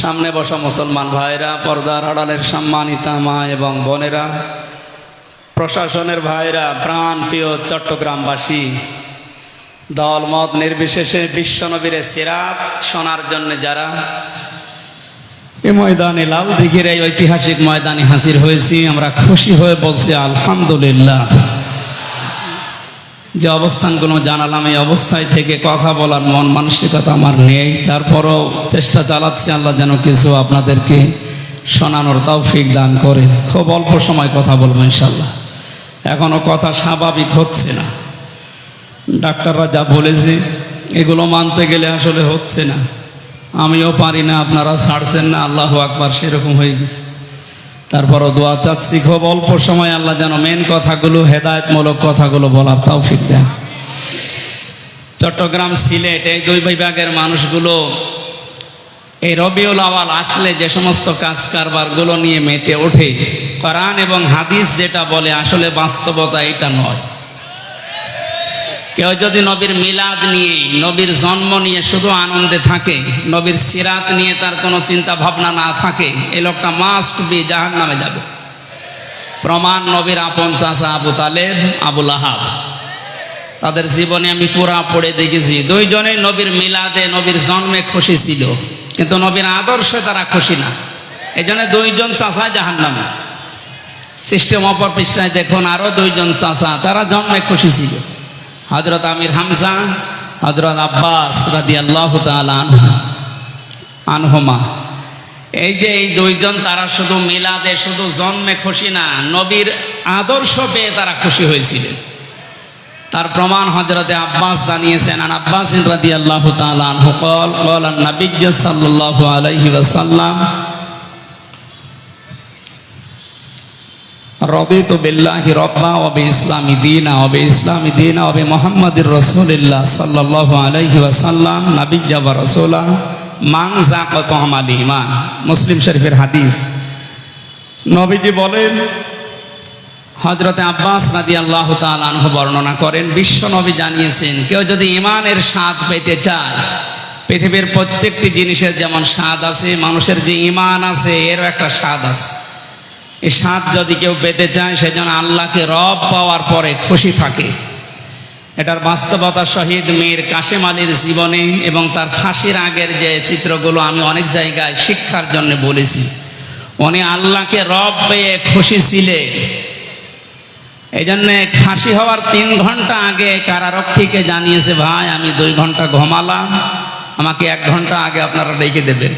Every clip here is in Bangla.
সামনে বসা মুসলমান ভাইরা, পর্দার আড়ালের সম্মানিতা মা এবং বোনেরা, প্রশাসনের ভাইরা, প্রাণ প্রিয় চট্টগ্রামবাসী দল মত নির্বিশেষে বিশ্বনবীরে সিরাত শোনার জন্য যারা এ ময়দানে লাল দিঘির এই ঐতিহাসিক ময়দানে হাজির হয়েছি, আমরা খুশি হয়ে বলছি আলহামদুলিল্লাহ। যে অবস্থানগুলো জানালাম, এই অবস্থায় থেকে কথা বলার মন মানসিকতা আমার নেই। তারপরও চেষ্টা চালাচ্ছি আল্লাহ যেন কিছু আপনাদেরকে শোনানোর তৌফিক দান করে। খুব অল্প সময় কথা বলব ইনশাল্লাহ এখনও কথা স্বাভাবিক হচ্ছে না। ডাক্তাররা যা বলেছে, এগুলো মানতে গেলে আসলে হচ্ছে না। আমিও পারি না, আপনারা ছাড়ছেন না, আল্লাহ আকবার, সেরকম হয়ে গেছে। তারপরও দোয়া চাচ্ছি, খুব অল্প সময় আল্লাহ যেন মেন কথাগুলো, হেদায়তমূলক কথাগুলো বলার তাও ফিক দেন। চট্টগ্রাম সিলেট, এই দুই বিভাগের মানুষগুলো, এই রবিউল আওয়াল আসলে যে সমস্ত কাজ কারবারগুলো নিয়ে মেতে ওঠে, কোরআন এবং হাদিস যেটা বলে, আসলে বাস্তবতা এটা নয়। কেউ যদি নবীর মিলাদ নিয়ে, নবীর জন্ম নিয়ে শুধু আনন্দে থাকে, নবীর সিরাত নিয়ে তার কোনো চিন্তা ভাবনা না থাকে এই লোকটা মাস্ট বি জাহান নামে যাবে। প্রমাণ নবীর আপন চাষা আবু তালেব আবুল আহাব তাদের জীবনে আমি পুরা পড়ে দেখেছি, দুইজনেই নবীর মিলাদে, নবীর জন্মে খুশি ছিল। কিন্তু নবীর আদর্শে তারা খুশি না। এই জন্য দুইজন চাচা জাহান নামে সিস্টেম অপর পৃষ্ঠায় দেখুন আরও দুইজন চাষা তারা জন্মে খুশি ছিল। হজরত আমির হামজা হজরত আব্বাস রাদি আল্লাহ আনহমা। এই যে এই দুইজন তারা শুধু মিলাদে, শুধু জন্মে খুশি না, নবীর আদর্শ পেয়ে তারা খুশি হয়েছিলেন। তার প্রমাণ হজরতে আব্বাস জানিয়েছেন আর আব্বাস রাদি আল্লাহ আনহু কল কল নবী আলাইহি ওয়াসাল্লাম সাল্লাল্লাহু মুসলিম শরীফের হাদিস। নবীজি বলেন হজরতে আব্বাস রাদি আল্লাহ আনহু বর্ণনা করেন, বিশ্ব নবী জানিয়েছেন, কেউ যদি ইমানের স্বাদ পেতে চায়, পৃথিবীর প্রত্যেকটি জিনিসের যেমন স্বাদ আছে, মানুষের যে ইমান আছে, এরও একটা স্বাদ আছে। এই স্বাদ যদি কেউ পেতে চায় সেজন্য আল্লাহকে রব পাওয়ার পরে খুশি থাকে। এটার বাস্তবতা শহীদ মীর কাশেম আলীর জীবনে এবং তার ফাঁসির আগের যে চিত্রগুলো আমি অনেক জায়গায় শিক্ষার জন্য বলেছি। উনি আল্লাহকে রব পেয়ে খুশি ছিলেন। এই জন্যে ফাঁসি হওয়ার তিন ঘণ্টা আগে কারারক্ষীকে জানিয়েছে, ভাই, আমি দুই ঘণ্টা ঘুমালাম। আমাকে এক ঘণ্টা আগে আপনারা ডেকে দেবেন।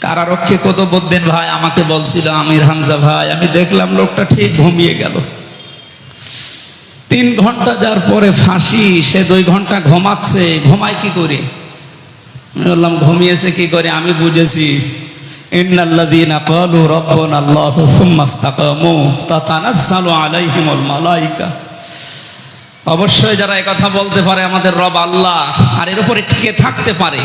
কারারক্ষী কত বলতেন ভাই আমাকে বলছিল, আমির হামজা ভাই, আমি দেখলাম লোকটা ঠিক ঘুমিয়ে গেল। তিন ঘণ্টা যার পরে ফাঁসি, সে দুই ঘণ্টা ঘুমাচ্ছে, ঘুমায় কি করে? আমি বললাম, ঘুমিয়েছে কি করে? আমি বুঝেছি। আল্লাহু মালায়েকা অবশ্যই যারা কথা বলতে পারে, আমাদের রব আল্লাহ, আর এর উপরে টিকে থাকতে পারে।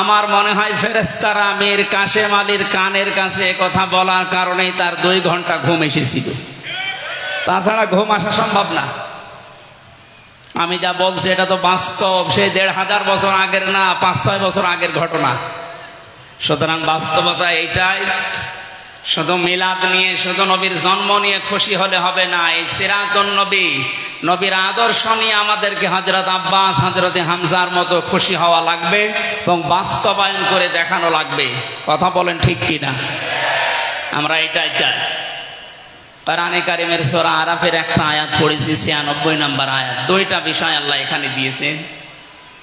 আমার মনে হয় ফেরেস্তারা মেয়ের কাশেম আলীর কানের কাছে কথা বলার কারণেই তার দুই ঘণ্টা ঘুম এসেছিল। তাছাড়া ঘুম আসা সম্ভব না। আমি যা বলছি এটা তো বাস্তব, সেই দেড় হাজার বছর আগের না, পাঁচ ছয় বছর আগের ঘটনা। সুতরাং বাস্তবতা এইটাই। শুধু মিলাদ নিয়ে, শুধু নবীর জন্ম নিয়ে খুশি হলে হবে না। এই সিরাতুন নবী, নবীর আদর্শ নিয়ে আমাদেরকে হজরত আব্বাস হজরতে হামজার মতো খুশি হওয়া লাগবে এবং বাস্তবায়ন করে দেখানো লাগবে। কথা বলেন ঠিক কিনা? আমরা এটাই চাই। কোরআনে কারিমের সোরা আরাফের একটা আয়াত পড়েছি, ছিয়ানব্বই নম্বর আয়াত। দুইটা বিষয় আল্লাহ এখানে দিয়েছে।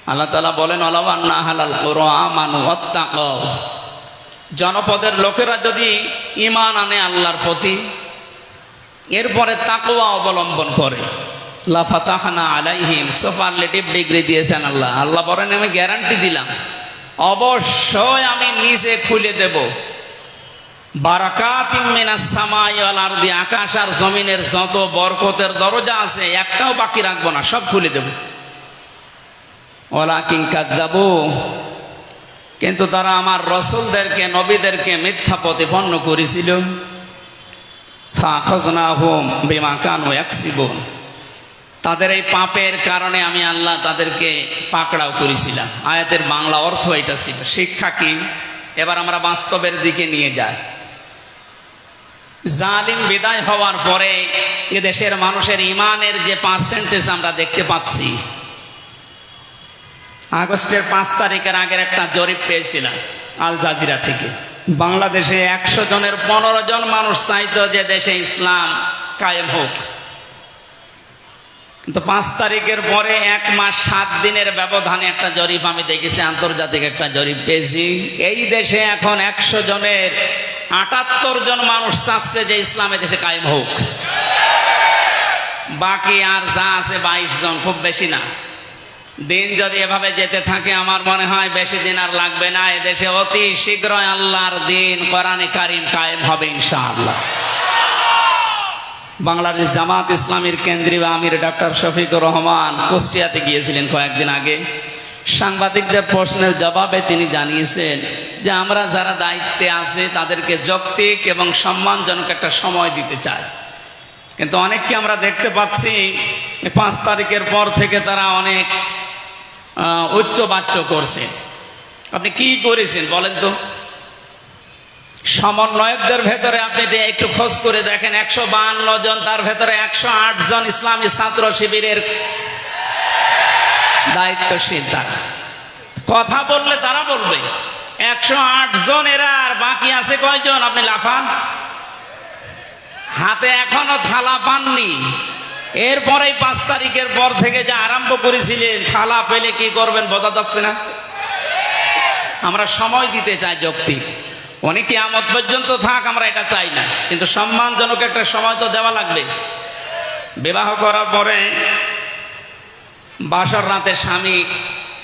আল্লাহ তালা বলেন অলবান্না হালাল করো আমানু অত্যাক জনপদের লোকেরা যদি ইমান আনে আল্লাহর প্রতি, এরপরে তাকওয়া অবলম্বন করে। লাফাতাহানা আলাইহিম সুপারলেটিভ ডিগ্রি দিয়েছেন আল্লাহ। আল্লাহ বলেন, আমি গ্যারান্টি দিলাম। অবশ্যই আমি নিজে খুলে দেব। আকাশ আর জমিনের যত বরকতের দরজা আছে, একটাও বাকি রাখব না, সব খুলে দেব। ওলা কিংকার যাব কিন্তু তারা আমার রসুলদেরকে, নবীদেরকে মিথ্যা প্রতিপন্ন করেছিল। তাদের এই পাপের কারণে আমি আল্লাহ তাদেরকে পাকড়াও করেছিলাম। আয়াতের বাংলা অর্থ এটা ছিল। শিক্ষা কি? এবার আমরা বাস্তবের দিকে নিয়ে যাই। জালিম বিদায় হওয়ার পরে এ দেশের মানুষের ইমানের যে পার্সেন্টেজ আমরা দেখতে পাচ্ছি আগস্টের পাঁচ তারিখের আগের একটা জরিপ পেয়েছিলাম আল জাজিরা থেকে। বাংলাদেশে একশো জনের পনেরো জন মানুষ চাইতো যে দেশে ইসলাম কায়েম হোক। কিন্তু পাঁচ তারিখের পরে এক মাস সাত দিনের ব্যবধানে একটা জরিপ আমি দেখেছি, আন্তর্জাতিক একটা জরিপ পেয়েছি। এই দেশে এখন একশো জনের আটাত্তর জন মানুষ চাচ্ছে যে ইসলামে দেশে কায়েম হোক। বাকি আর যা আছে বাইশ জন, খুব বেশি না। দিন যদি এভাবে যেতে থাকে, আমার মনে হয় বেশি দিন আর লাগবে না। এদেশে অতি শীঘ্রই আল্লাহর দিন, কোরআনে কারিম কায়েম হবে ইনশাআল্লাহ। বাংলাদেশ জামাত ইসলামীর কেন্দ্রীয় আমির ডক্টর শফিকুর রহমান কুষ্টিয়াতে গিয়েছিলেন কয়েকদিন আগে। সাংবাদিকদের প্রশ্নের জবাবে তিনি জানিয়েছেন যে, আমরা যারা দায়িত্বে আছে, তাদেরকে যৌক্তিক এবং সম্মানজনক একটা সময় দিতে চাই। কিন্তু অনেককে আমরা দেখতে পাচ্ছি, পাঁচ তারিখের পর থেকে তারা অনেক উচ্চ বাচ্চ করছে আপনি কি করেছেন বলেন তো? সমন্বয়কদের ভেতরে আপনি একটু খোঁজ করে দেখেন, একশো বান্ন জন, তার ভেতরে একশো আট জন ইসলামী ছাত্র শিবিরের দায়িত্বশীল তারা। কথা বললে তারা বলবে। একশো আট জন এরা, আর বাকি আছে কয়জন? আপনি লাফান। হাতে এখনও থালা পাননি। এরপরেই পাঁচ তারিখের পর থেকে যা আরম্ভ করেছিলেন থালা পেলে কি করবেন বোঝা যাচ্ছে না? আমরা সময় দিতে চাই যৌক্তিক অনেকে আমত পর্যন্ত থাক, আমরা এটা চাই না। কিন্তু সম্মানজনক একটা সময় তো দেওয়া লাগবে। বিবাহ করার পরে বাসর রাতে স্বামী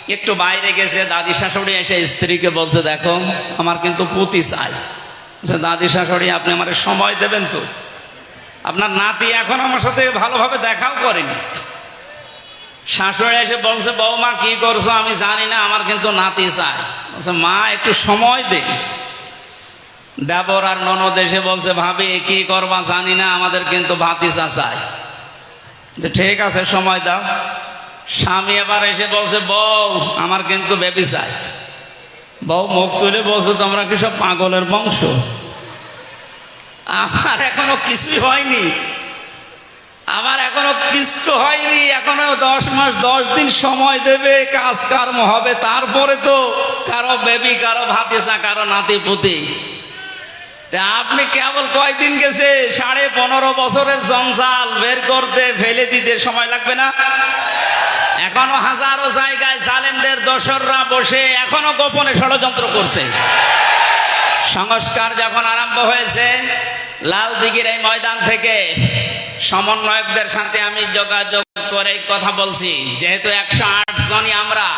একটু বাইরে গেছে, দাদি শাশুড়ি এসে স্ত্রীকে বলছে, দেখো, আমার কিন্তু পুতি চাই। দাদি শাশুড়ি, আপনি আমার সময় দেবেন তো? আপনার নাতি এখন আমার সাথে ভালোভাবে দেখাও করেনি। শাশুড়ি এসে বলছে বৌমা কি করছ? আমি জানি না, আমার কিন্তু নাতি চায়। বলছে, মা, একটু সময় দে। দেবর আর ননদ এসে বলছে, ভাবি, কি করবা জানি না, আমাদের কিন্তু ভাতিসা চায়। যে, ঠিক আছে, সময় দাও। স্বামী এবার এসে বলছে, বউ, আমার কিন্তু বেবি চাই বউ মুখ তুলে বলছো, তোমরা কি সব পাগলের বংশ? আমার এখনও কিছুই হয়নি। আমার এখনও কিছু হয়নি, এখনও দশ মাস, দশ দিন সময় দেবে কাজ কর্ম হবে, তারপরে তো কারও বেবি, কারও ভাতিসা কারও নাতি পুতি আপনি কেবল কয়দিন গেছে? সাড়ে পনেরো বছরের জঞ্জাল বের করতে, ফেলে দিতে সময় লাগবে না? এখনও হাজারো জায়গায় জালেমদের দোসররা বসে এখনও গোপনে ষড়যন্ত্র করছে। সংস্কার যখন আরম্ভ হয়েছে লাল দিঘির এই ময়দান থেকে সমন্বয়কদের সাথে আমি যোগাযোগ করে কথা বলছি। যেহেতু একশো আট জনই আমরা,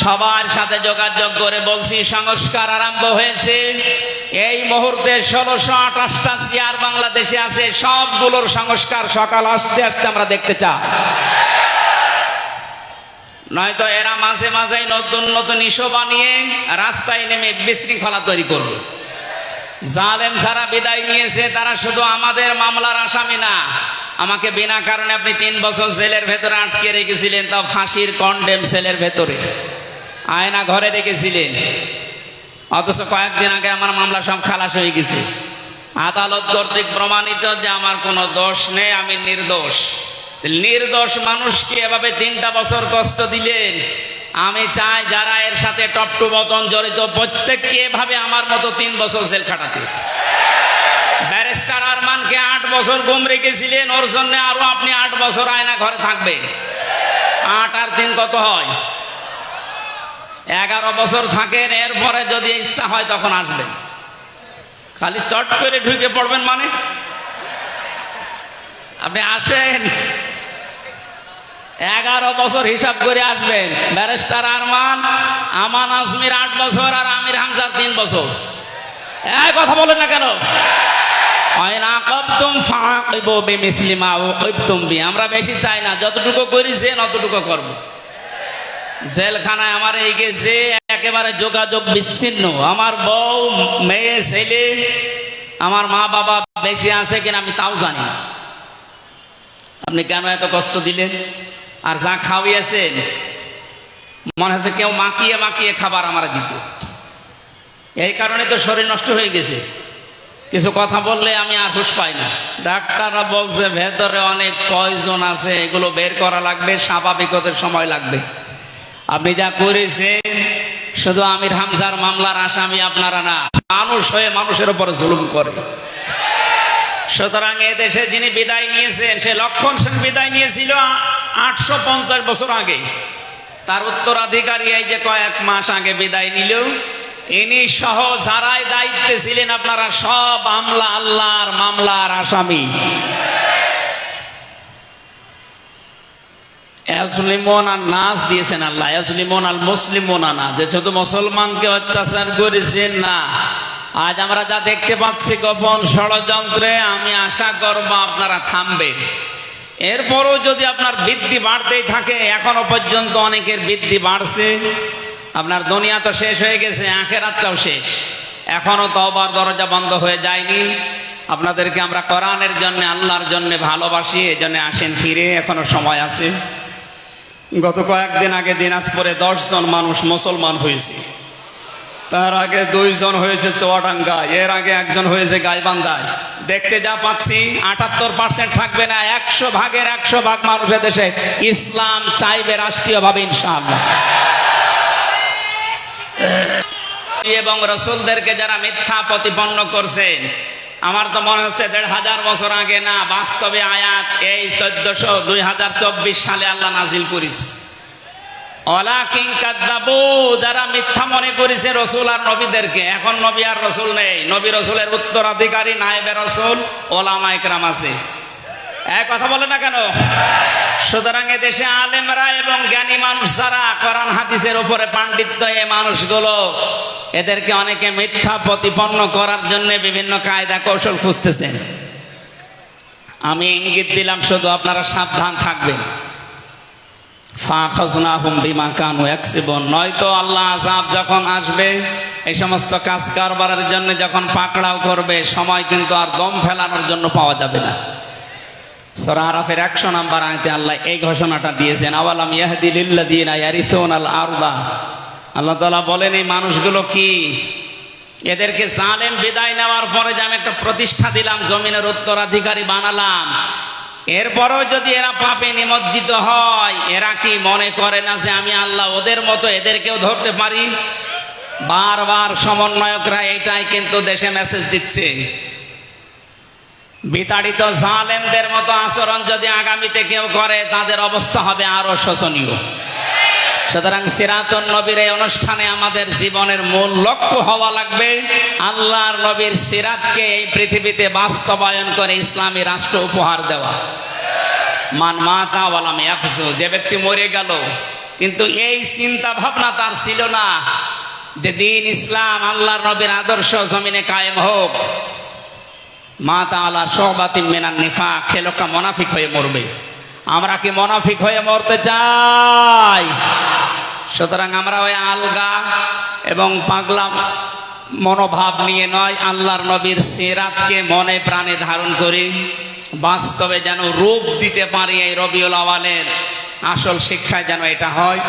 সবার সাথে যোগাযোগ করে বলছি, সংস্কার আরম্ভ হয়েছে। এই মুহূর্তে ষোলোশো আঠাশটা চেয়ার বাংলাদেশে আছে, সবগুলোর সংস্কার সকাল আসতে আসতে আমরা দেখতে চাই। নয়তো এরা মাঝে মাঝে নতুন নতুন ইস্যু বানিয়ে রাস্তায় নেমে বিশৃঙ্খলা তৈরি করবে। জালেম যারা বিদায় নিয়েছে, তারা শুধু আমাদের মামলার আসামি না। আমাকে বিনা কারণে আপনি তিন বছর জেলের ভেতরে আটকে রেখেছিলেন তা ফাঁসির কন্ডেম সেলের ভেতরে। আয়না ঘরে রেখেছিলেন। অথচ কয়েকদিন আগে আমার মামলা সব খালাস হয়ে গেছে। আদালত কর্তৃক প্রমাণিত যে আমার কোনো দোষ নেই, আমি নির্দোষ। নির্দোষ মানুষকে এভাবে তিনটা বছর কষ্ট দিলেন আমি চাই যারা এর সাথে টপটু মতন জড়িত, প্রত্যেককে এভাবে আমার মতো তিন বছর জেল খাটাতে। ব্যারিস্টার আরমানকে আট বছর গুম রেখেছিলেন, ওর জন্য আরও আপনি আট বছর আয়না ঘরে থাকবে। আট আর তিন কত হয়? এগারো বছর থাকেন, এরপরে যদি ইচ্ছা হয় তখন আসবেন। খালি চট করে ঢুকে পড়বেন মানে? আপনি আসেন। এগারো বছর হিসাব করে আসবেন। ব্যারিস্টার আরমান, আমান আজমির আট বছর আর আমির হামজার তিন বছর। এক কথা বলেন না কেন? আমরা বেশি চাই না, যতটুকু করেছেন অতটুকু করব। জেলখানায় আমার এই গেছে, একেবারে যোগাযোগ বিচ্ছিন্ন। আমার বউ, মেয়ে, ছেলে, আমার মা বাবা বেশি আছে কিনা আমি তাও জানি আপনি কেন এত কষ্ট দিলেন? আর যা খাওয়িয়েছেন মনে হচ্ছে কেউ মাখিয়ে মাখিয়ে খাবার আমার দিত। এই কারণে তো শরীর নষ্ট হয়ে গেছে। কিছু কথা বললে আমি আর হুশ পাই না। ডাক্তাররা বলছে, ভেতরে অনেক পয়জন আছে, এগুলো বের করা লাগবে, স্বাভাবিক হতে সময় লাগবে। আপনি যা করেছেন, শুধু আমির হামজার মামলার আসামি আপনারা না, মানুষ হয়ে মানুষের উপর জুলুম করে। সুতরাং এ দেশে যিনি বিদায় নিয়েছেন, সে লক্ষণ সেন বিদায় নিয়েছিল আটশো পঞ্চাশ বছর আগে। তার উত্তরাধিকারী এই যে কয়েক মাস আগে বিদায় নিল, ইনি সহ যারাই দায়িত্বে ছিলেন, আপনারা সব আমলা আল্লাহর মামলার আসামি। আল্লাহ, এজলিমন আল মুসলিমন না যে শুধু মুসলমানকে অত্যাচার করেছেন না আজ আমরা যা দেখতে পাচ্ছি গোপন ষড়যন্ত্রে, আমি আশা করব আপনারা থামবেন এরপরও যদি আপনার বৃদ্ধি বাড়তেই থাকে, এখনও পর্যন্ত অনেকের বৃদ্ধি বাড়ছে। আপনার দুনিয়া তো শেষ হয়ে গেছে, আখেরাতটাও শেষ। এখনও তবার দরজা বন্ধ হয়ে যায়নি। আপনাদেরকে আমরা কোরআনের জন্য, আল্লাহর জন্য ভালোবাসি এই জন্য আসেন ফিরে, এখনও সময় আছে। গত কয়েকদিন আগে দিনাজপুরে দশজন মানুষ মুসলমান হয়েছে। তার আগে দুইজন হয়েছে চুয়াডাঙ্গা, এর আগে একজন হয়েছে গাইবান্ধায়। দেখতে যা পাচ্ছি, আটাত্তর পার্সেন্ট থাকবে না, একশো ভাগের একশো ভাগ মানুষের দেশে ইসলাম চাইবে রাষ্ট্রীয়ভাবে, ইনশাআল্লাহ। এবং রসুলদেরকে যারা মিথ্যা প্রতিপন্ন করছেন আমার তো মনে হচ্ছে দেড় হাজার বছর আগে না, বাস্তবে আয়াত এই চোদ্দশো দুই হাজার চব্বিশ সালে আল্লাহ নাজিল করেছে। অলা কিং কাদ্দাবু, যারা মিথ্যা মনে করেছে রসুল আর নবীদেরকে। এখন নবী আর রসুল নেই। নবী রসুলের উত্তরাধিকারী, নায়েবে রসুল, ওলামা একরাম আছে। এক কথা বলে না কেন? সুতরাং দেশে আলেমরা এবং জ্ঞানী মানুষ যারা, কোরআন হাদিসের উপরে পাণ্ডিত্য এই মানুষগুলো, এদেরকে অনেকে মিথ্যা প্রতিপন্ন করার জন্য বিভিন্ন কায়দা কৌশল খুঁজতেছেন। আমি ইঙ্গিত দিলাম, শুধু আপনারা সাবধান থাকবেন। আল্লাহ এই ঘোষণাটা দিয়েছেন, আওয়ালাম আল্লাহ বলেন, এই মানুষগুলো কি? এদেরকে জালেম বিদায় নেওয়ার পরে যে আমি একটা প্রতিষ্ঠা দিলাম, জমিনের উত্তরাধিকারী বানালাম এরপরও যদি এরা পাপে নিমজ্জিত হয়, এরা কি মনে করে না যে আমি আল্লাহ ওদের মতো এদেরকেও ধরতে পারি? বারবার সমন্বয়করা এটাই কিন্তু দেশে মেসেজ দিচ্ছে। বিতাড়িত জালেমদের মতো আচরণ যদি আগামীতে কেউ করে, তাদের অবস্থা হবে আরও শোচনীয়। সুতরাং সিরাতুন নবীর এই অনুষ্ঠানে আমাদের জীবনের মূল লক্ষ্য হওয়া লাগবে আল্লাহর নবীর সিরাতকে এই পৃথিবীতে বাস্তবায়ন করে ইসলামী রাষ্ট্র উপহার দেওয়া। মান মাতা ওয়ালাম ইয়াফজু যে ব্যক্তি মরে গেল, কিন্তু এই চিন্তা ভাবনা তার ছিল না যে দিন ইসলাম আল্লাহর নবীর আদর্শ জমিনে কায়েম হোক। মা তাআলা সহবাতিন মেনান নিফা খেলোকা মনাফিক হয়ে মরবে। আমরা কি মনাফিক হয়ে মরতে চাই? সুতরাং আমরা ওই আলগা এবং পাগলা মনোভাব নিয়ে নয়, আল্লাহর নবীর সেরাতকে মনে প্রাণে ধারণ করি। বাস্তবে যেন রূপ দিতে পারি এই রবিউল আওয়ালের আসল শিক্ষায় যেন এটা হয়।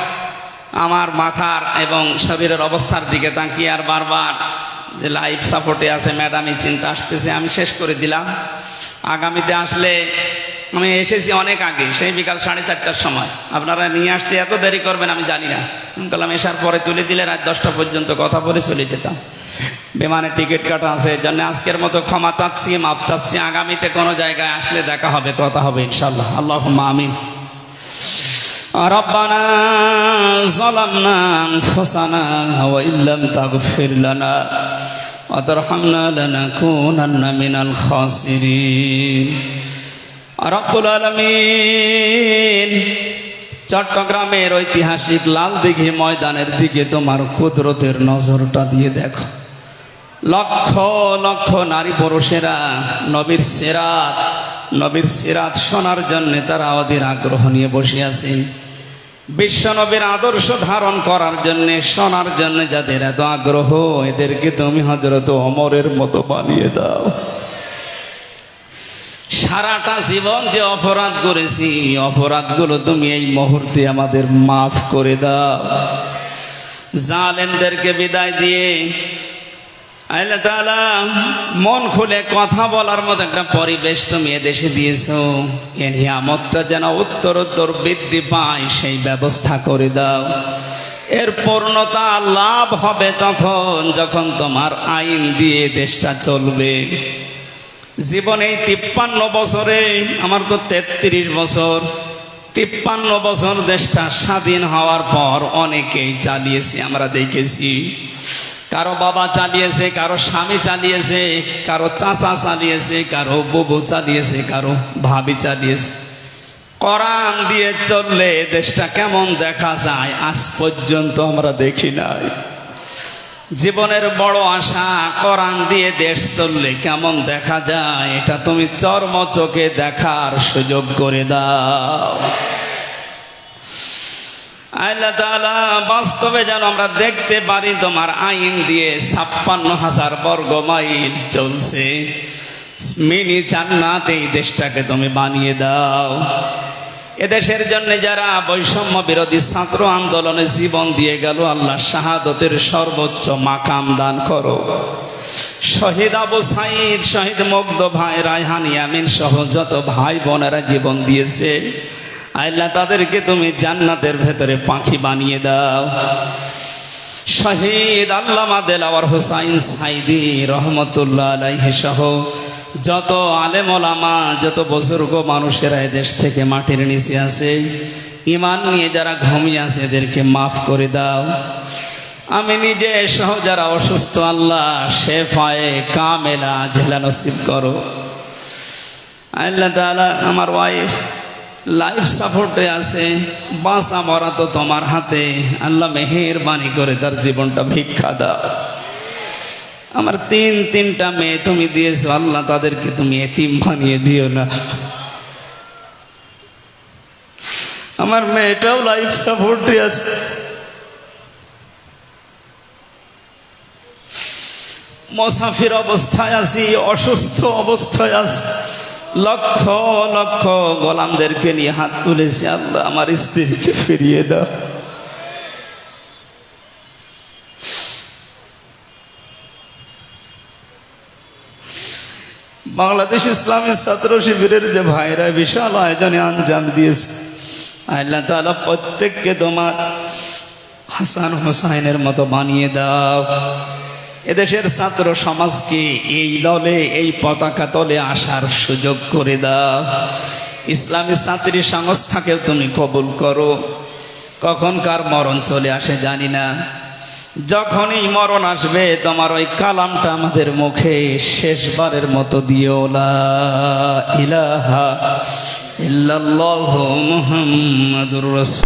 আমার মাথার এবং শরীরের অবস্থার দিকে তাকিয়ে আর বারবার যে লাইফ সাপোর্টে আছে ম্যাডামই চিন্তা আসতেছে, আমি শেষ করে দিলাম। আগামীতে আসলে আমি এসেছি অনেক আগে সেই বিকাল সাড়ে চারটার সময় আপনারা নিয়ে আসতে এত দেরি করবেন আমি জানি না কালাম এসার পরে তুলে দিলে রাত দশটা পর্যন্ত কথা বলে চলে যেতাম বিমানের টিকিট কাটা আছে জন্য আজকের মতো ক্ষমা চাচ্ছি মাপ চাচ্ছি আগামীতে কোনো জায়গায় আসলে দেখা হবে কথা হবে ইনশাল্লাহ আল্লাহ আমিন ربنا ظلمنا أنفسنا وإن لم تغفر لنا وترحمنا لنكونن من الخاسرين রব্বুল আলমিন, চট্টগ্রামের ঐতিহাসিক লাল দিঘি ময়দানের দিকে তোমার কুদরতের নজরটা দিয়ে দেখো। লক্ষ লক্ষ নারী পুরুষেরা নবীর সেরাত, নবীর সিরাত শোনার জন্যে তারা অধীর আগ্রহ নিয়ে বসে আছেন বিশ্বনবীর আদর্শ ধারণ করার জন্য, শোনার জন্য যাদের এত আগ্রহ, এদেরকে তুমি হজরত অমরের মতো বানিয়ে দাও। সারাটা জীবন যে অপরাধ করেছি, অপরাধগুলো তুমি এই মুহূর্তে আমাদের মাফ করে দাও। জালেমদেরকে বিদায় দিয়ে আল্লাহ তাআলা মন খুলে কথা বলার মতো একটা পরিবেশ তুমি এদেশে দিয়েছ। এ নিয়ামতটা যেন উত্তর উত্তর বৃদ্ধি পায়, সেই ব্যবস্থা করে দাও। এর পূর্ণতা লাভ হবে তখন যখন তোমার আইন দিয়ে দেশটা চলবে। জীবনে তিপ্পান্ন বছরে, আমার তো তেত্রিশ বছর। তিপ্পান্ন বছর দেশটা স্বাধীন হওয়ার পর অনেকেই চালিয়েছি, আমরা দেখেছি। কারও বাবা চালিয়েছে, কারও স্বামী চালিয়েছে, কারও চাচা চালিয়েছে, কারও ববু চালিয়েছে, কারও ভাবি চালিয়েছে। কোরআন দিয়ে চললে দেশটা কেমন দেখা যায়, আজ পর্যন্ত আমরা দেখি নাই। জীবনের বড় আশা করান দিয়ে দেশ চললে কেমন দেখা যায়? এটা তুমি চর্ম চোখে দেখার সুযোগ করে দাও। আল্লাহ তাআলা বাস্তবে যেন আমরা দেখতে পারি তোমার আইন দিয়ে ছাপ্পান্ন হাজার বর্গ মাইল চলছে। মিনি জান্নাত এই দেশটাকে তুমি বানিয়ে দাও। এদেশের জন্য যারা বৈষম্য বিরোধী ছাত্র আন্দোলনে জীবন দিয়ে গেল, আল্লাহ শাহাদতের সর্বোচ্চ মাকাম দান করো। শহীদ আবু সাইদ, শহীদ মুগ্ধ ভাই, রায়হান ইয়ামিন সহ যত ভাই বোনেরা জীবন দিয়েছে, আল্লাহ তাদেরকে তুমি জান্নাতের ভেতরে পাখি বানিয়ে দাও। শহীদ আল্লামা দেলাওয়ার হুসাইন সাইদি রহমতুল্লাহ আলাইহি সহ যত আলেম ওলামা, যত বুজুর্গ মানুষেরা দেশ থেকে মাটির নিচে আছে, ইমান নিয়ে যারা ঘুমিয়ে আছে, এদেরকে মাফ করে দাও। আমি নিজে সহ যারা অসুস্থ, আল্লাহ শেফায়ে কামেলা জেলা নসিব করো। আল্লাহ তাআলা আমার ওয়াইফ লাইফ সাপোর্টে আছে, বাঁচা মরা তো তোমার হাতে, আল্লাহ মেহেরবানি করে তার জীবনটা ভিক্ষা দাও। আমার তিন তিনটা মেয়ে তুমি দিয়েছ, আল্লাহ তাদেরকে তুমি এতিম বানিয়ে দিও না। আমার মেয়েটাও লাইফ সাপোর্টে আছে মসাফির অবস্থায় আছি, অসুস্থ অবস্থায় আছি। লক্ষ লক্ষ গোলামদেরকে নিয়ে হাত তুলেছি, আল্লাহ আমার স্ত্রীকে ফিরিয়ে দাও। বাংলাদেশ ইসলামী ছাত্র শিবিরের যে ভাইরা বিশাল আয়োজনে আঞ্জাম দিয়েছে। আল্লাহ তাআলা প্রত্যেককে তোমার হাসান হোসাইনের মতো বানিয়ে দাও। এদেশের ছাত্র সমাজকে এই দলে, এই পতাকা তলে আসার সুযোগ করে দাও। ইসলামী ছাত্রী সংস্থাকেও তুমি কবুল করো। কখন কার মরণ চলে আসে জানি না। যখনই মরণ আসবে, তোমার ওই কালামটা আমাদের মুখে শেষবারের মতো দিও। লা ইলাহা ইল্লাল্লাহু মুহাম্মাদুর রাসূল।